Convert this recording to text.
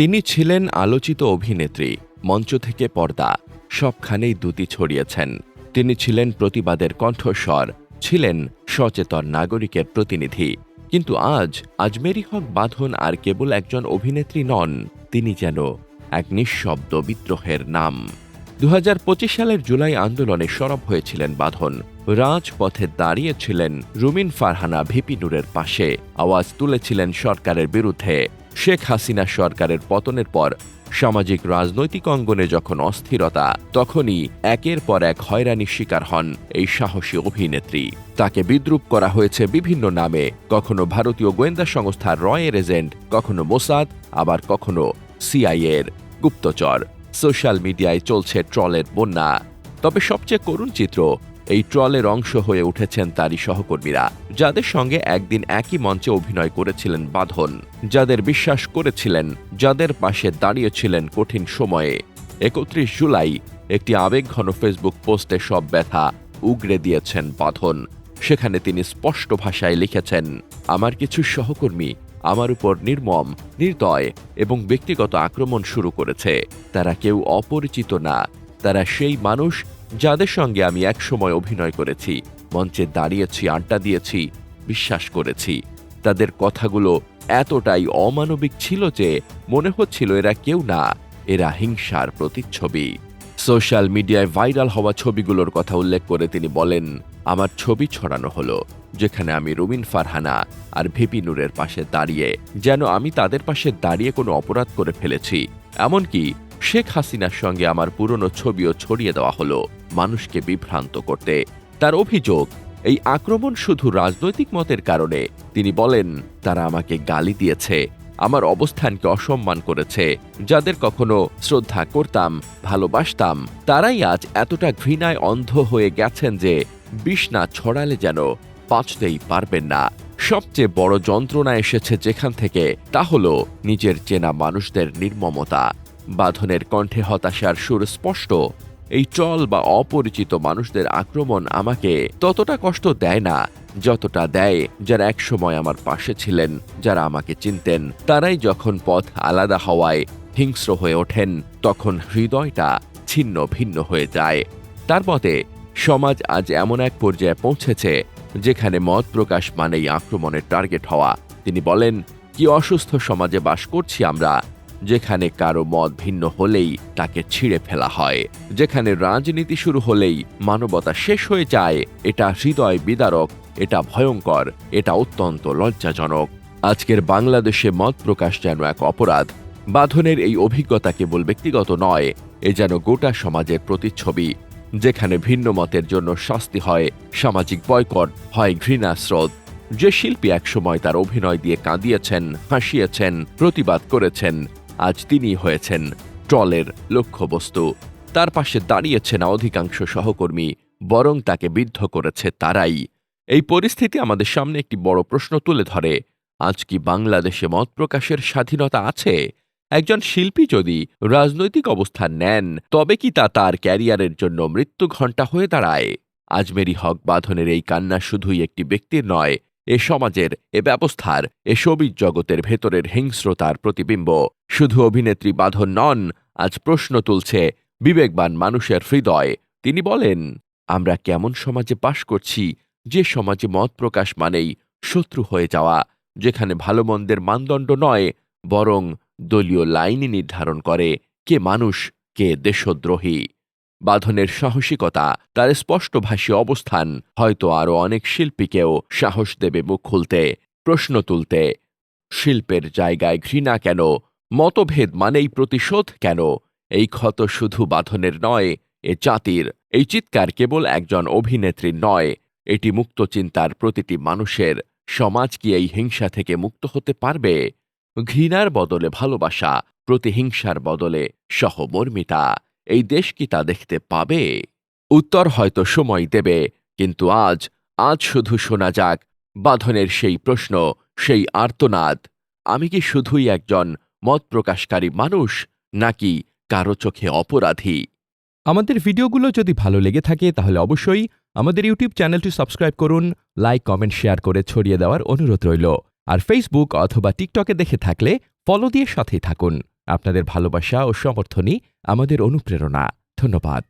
তিনি ছিলেন আলোচিত অভিনেত্রী, মঞ্চ থেকে পর্দা, সবখানেই দুতি ছড়িয়েছেন। তিনি ছিলেন প্রতিবাদের কণ্ঠস্বর, ছিলেন সচেতন নাগরিকের প্রতিনিধি। কিন্তু আজ আজমেরি হক বাঁধন আর কেবল একজন অভিনেত্রী নন, তিনি যেন এক নিঃশব্দ বিদ্রোহের নাম। দু হাজার পঁচিশ সালের জুলাই আন্দোলনে সরব হয়েছিলেন বাঁধন। রাজপথে দাঁড়িয়েছিলেন রুমিন ফারহানা ভিপি নূরের পাশে। আওয়াজ তুলেছিলেন সরকারের বিরুদ্ধে। শেখ হাসিনা সরকারের পতনের পর সামাজিক রাজনৈতিক অঙ্গনে যখন অস্থিরতা, তখনই একের পর এক হয়রানির শিকার হন এই সাহসী অভিনেত্রী। তাকে বিদ্রুপ করা হয়েছে বিভিন্ন নামে, কখনো ভারতীয় গোয়েন্দা সংস্থার রয়ের এজেন্ট, কখনো মোসাদ, আবার কখনো সিআইএর গুপ্তচর। সোশ্যাল মিডিয়ায় চলছে ট্রলের বন্যা। তবে সবচেয়ে করুণ চিত্র এই ট্রলের অংশ হয়ে উঠেছেন তারই সহকর্মীরা, যাদের সঙ্গে একদিন একই মঞ্চে অভিনয় করেছিলেন বাঁধন, যাদের বিশ্বাস করেছিলেন, যাদের পাশে দাঁড়িয়েছিলেন কঠিন সময়ে। একত্রিশ জুলাই একটি আবেগঘন ফেসবুক পোস্টে সব ব্যথা উগড়ে দিয়েছেন বাঁধন। সেখানে তিনি স্পষ্ট ভাষায় লিখেছেন, আমার কিছু সহকর্মী আমার উপর নির্মম, নির্দয় এবং ব্যক্তিগত আক্রমণ শুরু করেছে। তারা কেউ অপরিচিত না। তারা সেই মানুষ যাদের সঙ্গে আমি একসময় অভিনয় করেছি, মঞ্চে দাঁড়িয়েছি, আড্ডা দিয়েছি, বিশ্বাস করেছি। তাদের কথাগুলো এতটাই অমানবিক ছিল যে মনে হচ্ছিল এরা কেউ না, এরা হিংসার প্রতিচ্ছবি। সোশ্যাল মিডিয়ায় ভাইরাল হওয়া ছবিগুলোর কথা উল্লেখ করে তিনি বলেন, আমার ছবি ছড়ানো হলো, যেখানে আমি রুমিন ফারহানা আর ভিপি নূরের পাশে দাঁড়িয়ে, যেন আমি তাদের পাশে দাঁড়িয়ে কোনো অপরাধ করে ফেলেছি। এমনকি শেখ হাসিনার সঙ্গে আমার পুরনো ছবিও ছড়িয়ে দেওয়া হলো মানুষকে বিভ্রান্ত করতে। তার অভিযোগ, এই আক্রমণ শুধু রাজনৈতিক মতের কারণে। তিনি বলেন, তারা আমাকে গালি দিয়েছে, আমার অবস্থানকে অসম্মান করেছে, যাদের কখনো শ্রদ্ধা করতাম, ভালোবাসতাম। তারাই আজ এতটা ঘৃণায় অন্ধ হয়ে গেছেন যে বিষ না ছড়ালে যেন বাঁচতেই পারবেন না। সবচেয়ে বড় যন্ত্রণা এসেছে যেখান থেকে, তা হলো নিজের চেনা মানুষদের নির্মমতা। বাঁধনের কণ্ঠে হতাশার সুর স্পষ্ট। এই চল বা অপরিচিত মানুষদের আক্রমণ আমাকে ততটা কষ্ট দেয় না, যতটা দেয় যারা একসময় আমার পাশে ছিলেন, যারা আমাকে চিনতেন। তারাই যখন পথ আলাদা হওয়ায় হিংস্র হয়ে ওঠেন, তখন হৃদয়টা ছিন্ন ভিন্ন হয়ে যায়। তার মতে, সমাজ আজ এমন এক পর্যায়ে পৌঁছেছে, যেখানে মত প্রকাশ মানেই আক্রমণের টার্গেট হওয়া। তিনি বলেন, কি অসুস্থ সমাজে বাস করছি আমরা যেখানে কারও মত ভিন্ন হলেই তাকে ছিঁড়ে ফেলা হয়। যেখানে রাজনীতি শুরু হলেই মানবতা শেষ হয়ে যায়, এটা হৃদয় বিদারক, এটা ভয়ঙ্কর, এটা অত্যন্ত লজ্জাজনক। আজকের বাংলাদেশে মত প্রকাশ যেন এক অপরাধ, বাঁধনের এই অভিজ্ঞতা কেবল ব্যক্তিগত নয়, এ যেন গোটা সমাজের প্রতিচ্ছবি। যেখানে ভিন্ন মতের জন্য শাস্তি হয়, সামাজিক বয়কট হয় ঘৃণা স্রোত। যে শিল্পী একসময় তার অভিনয় দিয়ে কাঁদিয়েছেন, হাসিয়েছেন, প্রতিবাদ করেছেন আজ তিনি হয়েছেন ট্রলের লক্ষ্যবস্তু। তার পাশে দাঁড়িয়েছে না অধিকাংশ সহকর্মী, বরং তাকে বিদ্ধ করেছে তারাই। এই পরিস্থিতি আমাদের সামনে একটি বড় প্রশ্ন তুলে ধরে। আজ কি বাংলাদেশে মত প্রকাশের স্বাধীনতা আছে? একজন শিল্পী যদি রাজনৈতিক অবস্থান নেন, তবে কি তা তার ক্যারিয়ারের জন্য মৃত্যু ঘণ্টা হয়ে দাঁড়ায়? আজমেরি হক বাঁধনের এই কান্না শুধুই একটি ব্যক্তির নয় এ সমাজের, এ ব্যবস্থার, এ সবিজ জগতের ভেতরের হিংস্রতার প্রতিবিম্ব। শুধু অভিনেত্রী বাঁধন নন, আজ প্রশ্ন তুলছে বিবেকবান মানুষের হৃদয়। তিনি বলেন, আমরা কেমন সমাজে বাস করছি, যে সমাজে মত প্রকাশ মানেই শত্রু হয়ে যাওয়া, যেখানে ভালো মন্দের মানদণ্ড নয়, বরং দলীয় লাইনই নির্ধারণ করে কে মানুষ, কে দেশদ্রোহী। বাঁধনের সাহসিকতা, তার স্পষ্টভাষী অবস্থান হয়তো আরও অনেক শিল্পীকেও সাহস দেবে মুখ খুলতে, প্রশ্ন তুলতে। শিল্পের জায়গায় ঘৃণা কেন? মতভেদ মানেই প্রতিশোধ কেন? এই ক্ষত শুধু বাঁধনের নয়, এ জাতির। এই চিৎকার কেবল একজন অভিনেত্রীর নয়, এটি মুক্ত চিন্তার প্রতিটি মানুষের। সমাজ কি এই হিংসা থেকে মুক্ত হতে পারবে? ঘৃণার বদলে ভালোবাসা, প্রতিহিংসার বদলে সহমর্মিতা। এই দেশ কি তা দেখতে পাবে? উত্তর হয়তো সময় দেবে, কিন্তু আজ আজ শুধু শোনা যাক বাঁধনের সেই প্রশ্ন, সেই আর্তনাদ। আমি কি শুধুই একজন মত প্রকাশকারী মানুষ, নাকি কারও চোখে অপরাধী? আমাদের ভিডিওগুলো যদি ভালো লেগে থাকে, তাহলে অবশ্যই আমাদের ইউটিউব চ্যানেলটি সাবস্ক্রাইব করুন, লাইক, কমেন্ট, শেয়ার করে ছড়িয়ে দেওয়ার অনুরোধ রইল। আর ফেসবুক অথবা টিকটকে দেখে থাকলে ফলো দিয়ে সাথেই থাকুন। আপনাদের ভালোবাসা ও সমর্থনই আমাদের অনুপ্রেরণা। ধন্যবাদ।